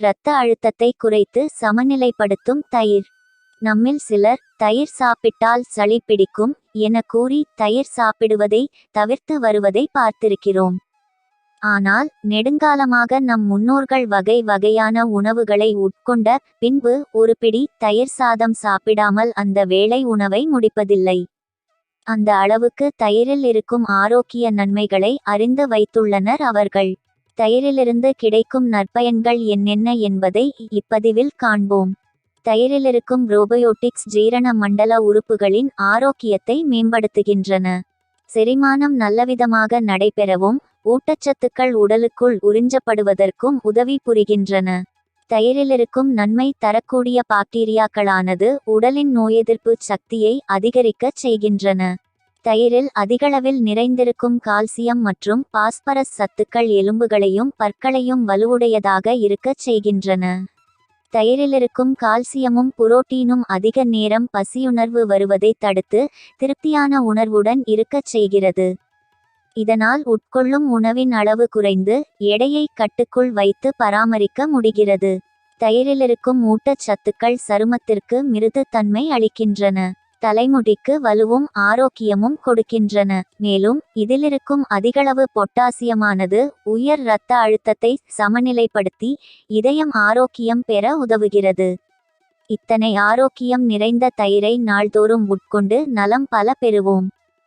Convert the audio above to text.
இரத்த அழுத்தத்தை குறைத்து சமநிலைப்படுத்தும் தயிர். நம்மில் சிலர் தயிர் சாப்பிட்டால் சளி பிடிக்கும் என கூறி தயிர் சாப்பிடுவதை தவிர்த்து வருவதை பார்த்திருக்கிறோம். ஆனால் நெடுங்காலமாக நம் முன்னோர்கள் வகை வகையான உணவுகளை உட்கொண்ட பின்பு ஒரு பிடி தயிர் சாதம் சாப்பிடாமல் அந்த வேளை உணவை முடிப்பதில்லை. அந்த அளவுக்கு தயிரில் இருக்கும் ஆரோக்கிய நன்மைகளை அறிந்து வைத்துள்ளனர் அவர்கள். தயிரிலிருந்து கிடைக்கும் நற்பயன்கள் என்னென்ன என்பதை இப்பதிவில் காண்போம். தயிரிலிருக்கும் ரோபயோட்டிக்ஸ் ஜீரண மண்டல உறுப்புகளின் ஆரோக்கியத்தை மேம்படுத்துகின்றன. செரிமானம் நல்லவிதமாக நடைபெறவும் ஊட்டச்சத்துக்கள் உடலுக்குள் உறிஞ்சப்படுவதற்கும் உதவி புரிகின்றன. தயிரிலிருக்கும் நன்மை தரக்கூடிய பாக்டீரியாக்களானது உடலின் நோயெதிர்ப்பு சக்தியை அதிகரிக்கச் செய்கின்றன. தயிரில் அதிகளவில் நிறைந்திருக்கும் கால்சியம் மற்றும் பாஸ்பரஸ் சத்துக்கள் எலும்புகளையும் பற்களையும் வலுவுடையதாக இருக்கச் செய்கின்றன. தயிரிலிருக்கும் கால்சியமும் புரோட்டீனும் அதிக நேரம் பசியுணர்வு வருவதை தடுத்து திருப்தியான உணர்வுடன் இருக்கச் செய்கிறது. இதனால் உட்கொள்ளும் உணவின் அளவு குறைந்து எடையை கட்டுக்குள் வைத்து பராமரிக்க முடிகிறது. தயிரிலிருக்கும் ஊட்டச்சத்துக்கள் சருமத்திற்கு மிருது தன்மை அளிக்கின்றன. தலைமுடிக்கு வலுவும் ஆரோக்கியமும் கொடுக்கின்றன. மேலும் இதிலிருக்கும் அதிகளவு பொட்டாசியமானது உயர் இரத்த அழுத்தத்தை சமநிலைப்படுத்தி இதயம் ஆரோக்கியம் பெற உதவுகிறது. இத்தனை ஆரோக்கியம் நிறைந்த தயிரை நாள்தோறும் உட்கொண்டு நலம் பல பெறுவோம்.